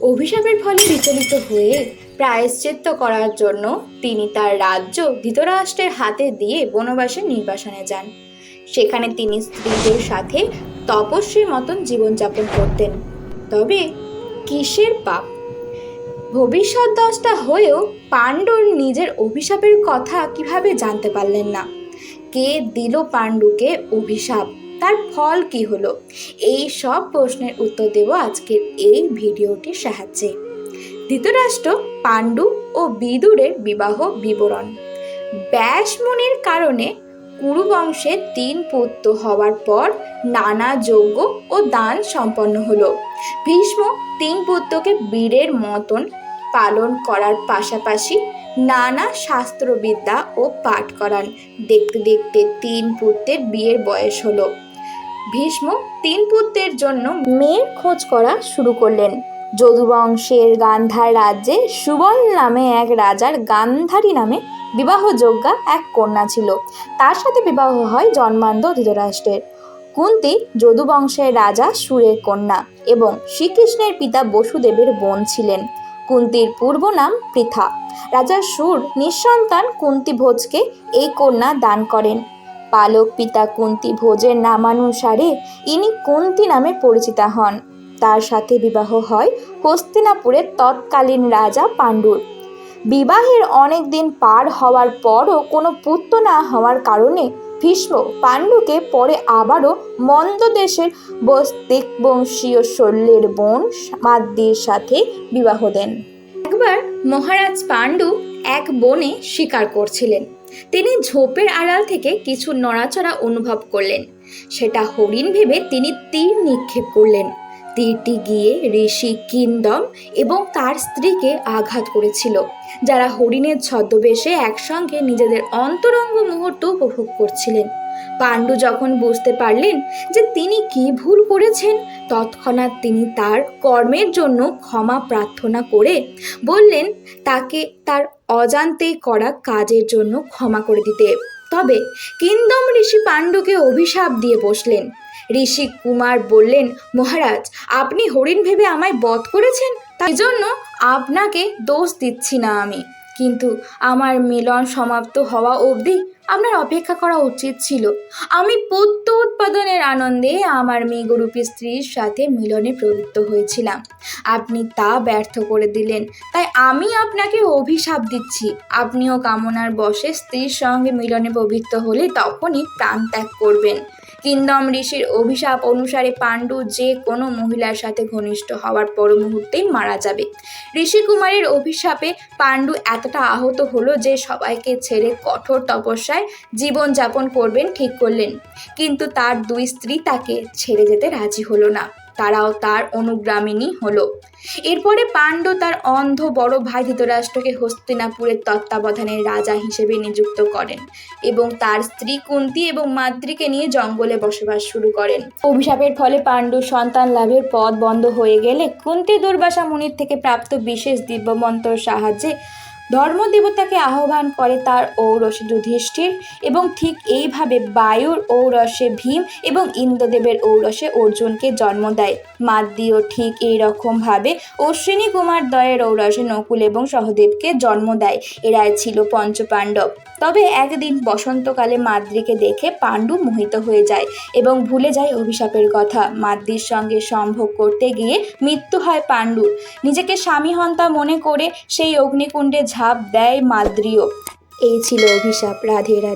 অভিশাপের ফলে বিচলিত হয়ে প্রায়শ্চিত্ত করার জন্য তিনি তার রাজ্য ধৃতরাষ্ট্রের হাতে দিয়ে বনবাসে নির্বাসনে যান। সেখানে তিনি স্ত্রীদের সাথে তপস্বীর মতন জীবনযাপন করতেন। তবে কিসের পাপ? ভবিষ্যৎ দশটা হয়েও পাণ্ডুর নিজের অভিশাপের কথা কীভাবে জানতে পারলেন না? কে দিল পাণ্ডুকে অভিশাপ? তার ফল কি হলো? এই সব প্রশ্নের উত্তর দেব আজকের এই ভিডিওটির সাহায্যে। ধৃতরাষ্ট্র, পাণ্ডু ও বিদুরের বিবাহ বিবরণ। ব্যাসমুনির কারণে কুরু বংশে তিন পুত্র হওয়ার পর নানা যজ্ঞ ও দান সম্পন্ন হলো। ভীষ্ম তিন পুত্রকে বীরের মতন পালন করার পাশাপাশি নানা শাস্ত্রবিদ্যা ও পাঠ করান। দেখতে দেখতে তিন পুত্রের বিয়ের বয়স হলো। ভীষ্ম তিন পুত্রের জন্য মেয়ের খোঁজ করা শুরু করলেন। যদুবংশের গান্ধার রাজ্যে সুবল নামে এক রাজার গান্ধারী নামে বিবাহযোগ্যা এক কন্যা ছিল। তার সাথে বিবাহ হয় জন্মান্ধ ধৃতরাষ্ট্রের। কুন্তি যদুবংশের রাজা সুরের কন্যা এবং শ্রীকৃষ্ণের পিতা বসুদেবের বোন ছিলেন। কুন্তির পূর্ব নাম পৃথা। রাজা সুর নিঃসন্তান কুন্তি ভোজকে এই কন্যা দান করেন। পালক পিতা কুন্তি ভোজের নামানুসারে ইনি কুন্তি নামে পরিচিতা হন। তার সাথে বিবাহ হয় হস্তিনাপুরের তৎকালীন রাজা পাণ্ডুর। বিবাহের অনেক দিন পার হওয়ার পরও কোনো পুত্র না হওয়ার কারণে ভীষ্ম পাণ্ডুকে পরে আবারও মন্দ দেশের বস্তিক বংশীয় শল্যের বোন মাদ্দির সাথে বিবাহ দেন। একবার মহারাজ পাণ্ডু এক বনে শিকার করছিলেন। তিনি ঝোপের আড়াল থেকে কিছু নড়াচড়া অনুভব করলেন। সেটা হরিণ ভেবে তিনি তীর নিক্ষেপ করলেন। তীরটি গিয়ে ঋষি কিন্দম এবং তার স্ত্রীকে আঘাত করেছিল। যারা হরিণের ছদ্মবেশে একসঙ্গে নিজেদের অন্তরঙ্গ মুহূর্ত উপভোগ করছিলেন। পাণ্ডু যখন বুঝতে পারলেন যে তিনি কি ভুল করেছেন, তৎক্ষণাৎ তিনি তার কর্মের জন্য ক্ষমা প্রার্থনা করে বললেন, তাকে তার অজান্তেই করা কাজের জন্য ক্ষমা করে দিতে। তবে কিন্দম ঋষি পাণ্ডুকে অভিশাপ দিয়ে বসলেন। ঋষি কুমার বললেন, মহারাজ, আপনি হরিণ ভেবে আমায় বধ করেছেন? তাই জন্য আপনাকে দোষ দিচ্ছি না আমি। কিন্তু আমার মিলন সমাপ্ত হওয়া অবধি আপনার অপেক্ষা করা উচিত ছিল। আমি পুত্র উৎপাদনের আনন্দে আমার মেয়ে গরুপী স্ত্রীর সাথে মিলনে প্রবৃত্ত হয়েছিলাম। আপনি তা ব্যর্থ করে দিলেন। তাই আমি আপনাকে অভিশাপ দিচ্ছি। আপনিও কামনার বসে স্ত্রীর সঙ্গে মিলনে প্রবৃত্ত হলে তখনই প্রাণ ত্যাগ করবেন। কিন্দম ঋষির অভিশাপ অনুসারে পাণ্ডু যে কোনো মহিলার সাথে ঘনিষ্ঠ হওয়ার পর মুহূর্তেই মারা যাবে। ঋষি কুমারের অভিশাপে পাণ্ডু এতটা আহত হলো যে সবাইকে ছেড়ে কঠোর তপস্যায় জীবনযাপন করবেন, ঠিক করলেন। কিন্তু তার দুই স্ত্রী তাকে ছেড়ে যেতে রাজি হলো না। তারাও তার অনুগ্রামিনী হলো। এরপরে পাণ্ডু তার অন্ধ বড় ভাই ধৃতরাষ্ট্রকে হস্তিনাপুরের তত্ত্বাবধানের রাজা হিসেবে নিযুক্ত করেন এবং তার স্ত্রী কুন্তি এবং মাদ্রিকে নিয়ে জঙ্গলে বসবাস শুরু করেন। অভিশাপের ফলে পাণ্ডু সন্তান লাভের পথ বন্ধ হয়ে গেলে কুন্তি দুর্বাসা মুনির থেকে প্রাপ্ত বিশেষ দিব্যমন্ত্রর সাহায্যে ধর্মদেবতাকে আহ্বান করে তার ঔরসে যুধিষ্ঠির এবং ঠিক এইভাবে বায়ুর ঔরসে ভীম এবং ইন্দ্রদেবের ঔরসে অর্জুনকে জন্ম দেয়। মাদ্দিও ঠিক এই রকমভাবে অশ্বিনী কুমার দয়ের ঔরসে নকুল এবং সহদেবকে জন্ম দেয়। এরাই ছিল পঞ্চপাণ্ডব। তবে একদিন বসন্তকালে মাদ্রিকে দেখে পাণ্ডু মোহিত হয়ে যায় এবং ভুলে যায় অভিশাপের কথা। মাদ্রির সঙ্গে সম্ভোগ করতে গিয়ে মৃত্যু হয় পাণ্ডুর। নিজেকে স্বামী হন্তা মনে করে সেই অগ্নিকুণ্ডে ঝাঁপ দেয় মাদ্রিও এই ছিল অভিশাপ রাধে রাধে।